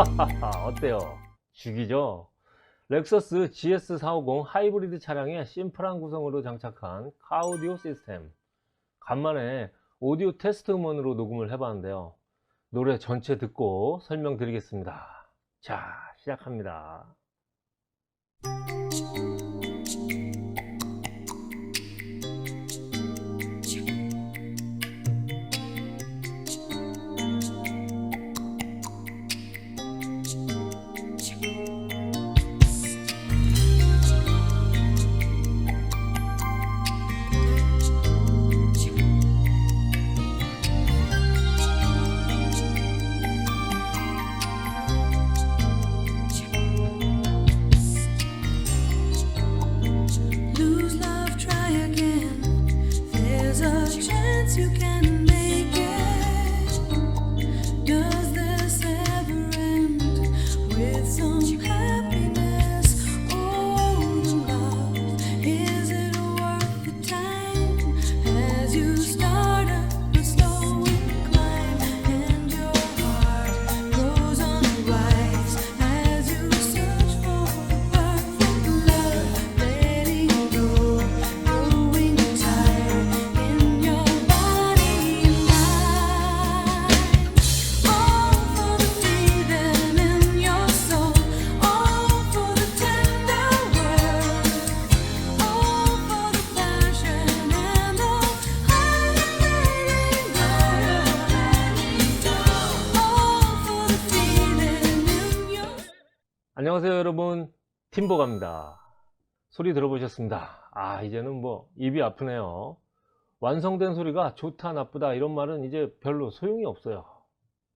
어때요? 죽이죠? 렉서스 GS450 하이브리드 차량의 심플한 구성으로 장착한 카오디오 시스템. 간만에 오디오 테스트 음원으로 녹음을 해봤는데요. 노래 전체 듣고 설명드리겠습니다. 자, 시작합니다. 안녕하세요 여러분. 팀보갑니다. 소리 들어보셨습니다. 아 이제는 뭐 입이 아프네요. 완성된 소리가 좋다 나쁘다 이런 말은 이제 별로 소용이 없어요.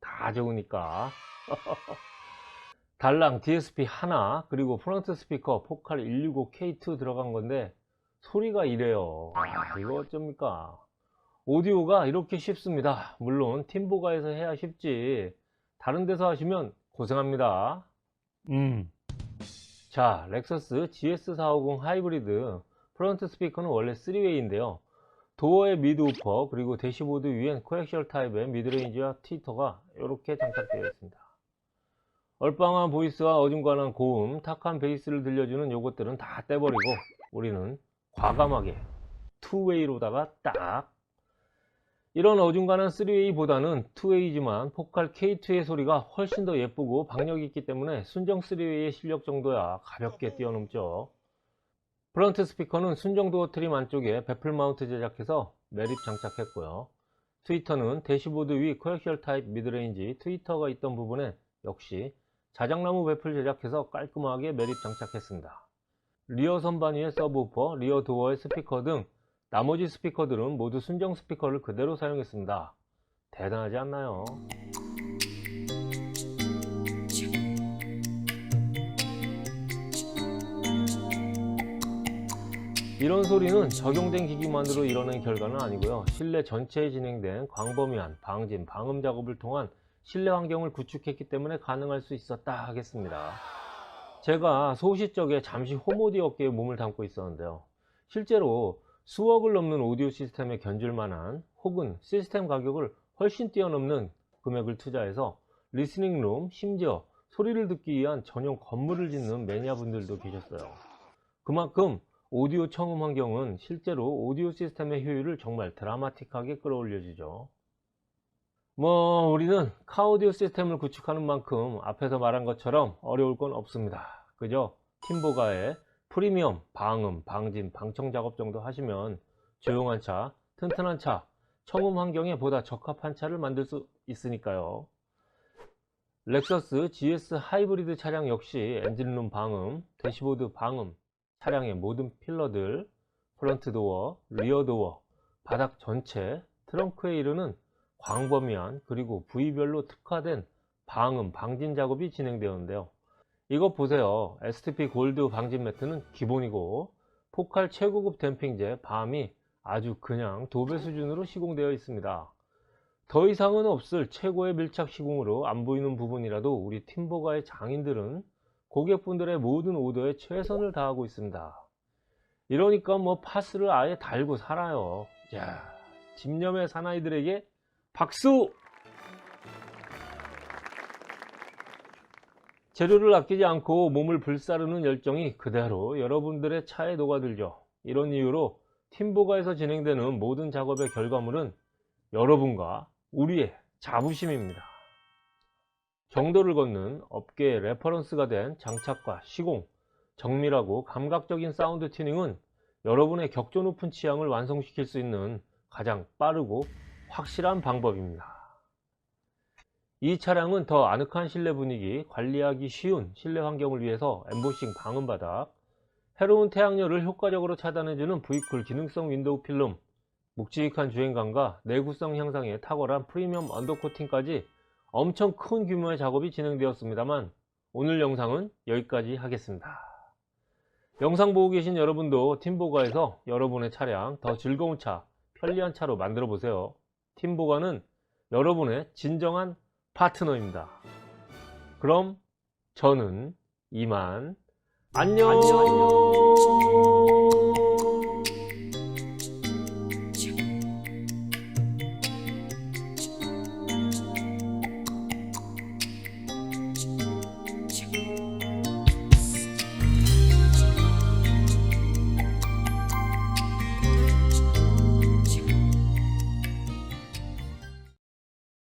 다 적으니까. 달랑 DSP 하나 그리고 프론트 스피커 포칼 165K2 들어간 건데 소리가 이래요. 아, 이거 어쩝니까? 오디오가 이렇게 쉽습니다. 물론 팀보가에서 해야 쉽지. 다른 데서 하시면 고생합니다 음. 자, 렉서스 GS450 하이브리드 프론트 스피커는 원래 3웨이인데요. 도어의 미드 우퍼 그리고 대시보드 위엔 코엑셜 타입의 미드레인지와 트위터가 이렇게 장착되어 있습니다. 얼빵한 보이스와 어중간한 고음, 탁한 베이스를 들려주는 요것들은 다 떼버리고 우리는 과감하게 투웨이로다가 딱 이런 어중간한 3웨이보다는 2웨이지만 포칼 K2의 소리가 훨씬 더 예쁘고 박력이 있기 때문에 순정 3웨이의 실력 정도야 가볍게 뛰어넘죠. 프런트 스피커는 순정 도어 트림 안쪽에 베플 마운트 제작해서 매립 장착했고요. 트위터는 대시보드 위 코엑셜 타입 미드레인지 트위터가 있던 부분에 역시 자작나무 베플 제작해서 깔끔하게 매립 장착했습니다. 리어 선반 위에 서브우퍼, 리어 도어의 스피커 등 나머지 스피커들은 모두 순정 스피커를 그대로 사용했습니다. 대단하지 않나요? 이런 소리는 적용된 기기만으로 이뤄낸 결과는 아니고요. 실내 전체에 진행된 광범위한 방진, 방음 작업을 통한 실내 환경을 구축했기 때문에 가능할 수 있었다 하겠습니다. 제가 소시적에 잠시 홈오디 업계에 몸을 담고 있었는데요. 실제로 수억을 넘는 오디오 시스템에 견줄 만한 혹은 시스템 가격을 훨씬 뛰어넘는 금액을 투자해서 리스닝룸 심지어 소리를 듣기 위한 전용 건물을 짓는 매니아분들도 계셨어요. 그만큼 오디오 청음 환경은 실제로 오디오 시스템의 효율을 정말 드라마틱하게 끌어올려 주죠. 뭐 우리는 카오디오 시스템을 구축하는 만큼 앞에서 말한 것처럼 어려울 건 없습니다. 그저 팀보가의 프리미엄, 방음, 방진, 방청 작업 정도 하시면 조용한 차, 튼튼한 차, 청음 환경에 보다 적합한 차를 만들 수 있으니까요. 렉서스 GS 하이브리드 차량 역시 엔진룸 방음, 대시보드 방음, 차량의 모든 필러들, 프런트 도어, 리어 도어, 바닥 전체, 트렁크에 이르는 광범위한 그리고 부위별로 특화된 방음, 방진 작업이 진행되었는데요. 이것 보세요. STP 골드 방진 매트는 기본이고 포칼 최고급 댐핑제 밤이 아주 그냥 도배 수준으로 시공되어 있습니다. 더 이상은 없을 최고의 밀착 시공으로 안 보이는 부분이라도 우리 팀버가의 장인들은 고객분들의 모든 오더에 최선을 다하고 있습니다. 이러니까 뭐 파스를 아예 달고 살아요. 야, 집념의 사나이들에게 박수! 재료를 아끼지 않고 몸을 불사르는 열정이 그대로 여러분들의 차에 녹아들죠. 이런 이유로 팀보가에서 진행되는 모든 작업의 결과물은 여러분과 우리의 자부심입니다. 정도를 걷는 업계의 레퍼런스가 된 장착과 시공, 정밀하고 감각적인 사운드 튜닝은 여러분의 격조 높은 취향을 완성시킬 수 있는 가장 빠르고 확실한 방법입니다. 이 차량은 더 아늑한 실내 분위기, 관리하기 쉬운 실내 환경을 위해서 엠보싱 방음 바닥, 해로운 태양열을 효과적으로 차단해주는 V쿨 기능성 윈도우 필름, 묵직한 주행감과 내구성 향상에 탁월한 프리미엄 언더코팅까지 엄청 큰 규모의 작업이 진행되었습니다만 오늘 영상은 여기까지 하겠습니다. 영상 보고 계신 여러분도 팀보가에서 여러분의 차량 더 즐거운 차, 편리한 차로 만들어 보세요. 팀보가는 여러분의 진정한 파트너입니다. 그럼 저는 이만 안녕. 안녕.